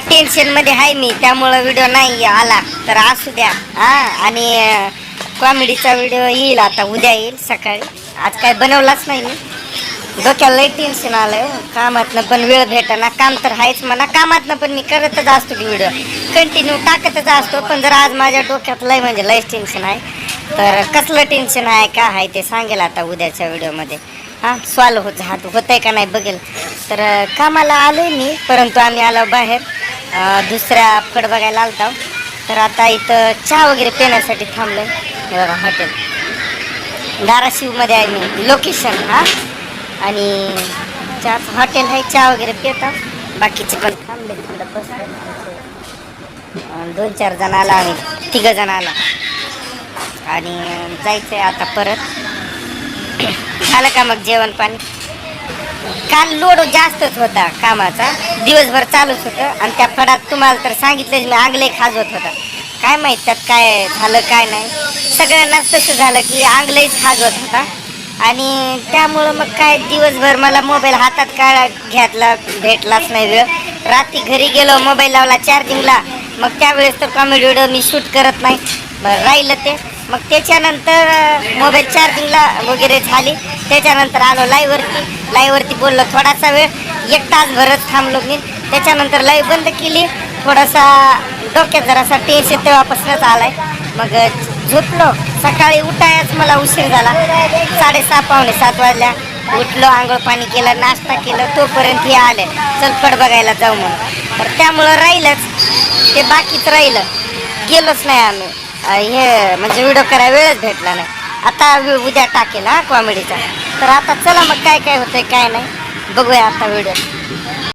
टेन्शनमध्ये आहे मी त्यामुळं व्हिडिओ नाही आला. तर असू द्या. हा आणि कॉमेडीचा व्हिडिओ येईल आता उद्या येईल सकाळी. आज काय बनवलाच नाही मी. डोक्याला लई टेन्शन आलं हो. कामातनं पण वेळ भेटाना काम तर आहेच म्हणा. कामातनं पण मी करतच असतो की व्हिडिओ कंटिन्यू टाकतच असतो पण जर आज माझ्या डोक्यात लय म्हणजे लयच टेन्शन आहे तर कसलं टेन्शन आहे का आहे ते सांगेल आता उद्याच्या व्हिडिओमध्ये हां सॉल्व होत हात होत आहे का नाही बघेल. तर कामाला आलो मी परंतु आम्ही आलो बाहेर. दुसऱ्या फड बघायला आलतो. तर आता इथं चहा वगैरे पिण्यासाठी थांबलं हे बघा हॉटेल. धाराशिवमध्ये आहे मी. लोकेशन हां. आणि चहाचं हॉटेल आहे चहा वगैरे पिता बाकीचे पण थांबले थोडं बसले. दोन चार जण आला आम्ही तिघं जण आला. आणि जायचं आहे आता परत. झालं का मग जेवण पाणी? काल लोड जास्तच होता कामाचा. दिवसभर चालूच होतं. आणि त्या फडात तुम्हाला तर सांगितलं मी आंगले खाजवत होता. काय माहीत त्यात काय झालं काय नाही. सगळ्यांनाच तसं झालं की आंगलेच खाजवत होता. आणि त्यामुळं मग काय दिवसभर मला मोबाईल हातात काढा घेतला भेटलाच नाही वेळ. रात्री घरी गेलो मोबाईल लावला चार्जिंगला. मग त्यावेळेस तर कॉमेडी व्हिडिओ मी शूट करत नाही. राहिलं ते. मग त्याच्यानंतर मोबाईल चार्जिंगला वगैरे झाली. त्याच्यानंतर आलो लाईव्हवरती. लाईव्हवरती बोललो थोडासा वेळ एक तास भरत थांबलो मी. त्याच्यानंतर लाईव्ह बंद केली. थोडासा डोक्यात जरासा टेन्शन तेव्हापासूनच आलाय. मग झोपलो. सकाळी उठायच मला उशीर झाला. साडेसहा पावणे सात वाजल्या. उठलो आंघोळ पाणी केलं नाश्ता केलं. तोपर्यंत हे आले. चलपट बघायला जाऊ म्हणून. तर त्यामुळं राहिलंच. ते बाकीच राहिलं. गेलोच नाही आम्ही. हे म्हणजे व्हिडिओ करायला वेळच भेटला नाही. आता उद्या टाकेल हा कॉमेडीचा तर आता चला मग काय काय होतंय काय नाही. बघूया आता व्हिडिओ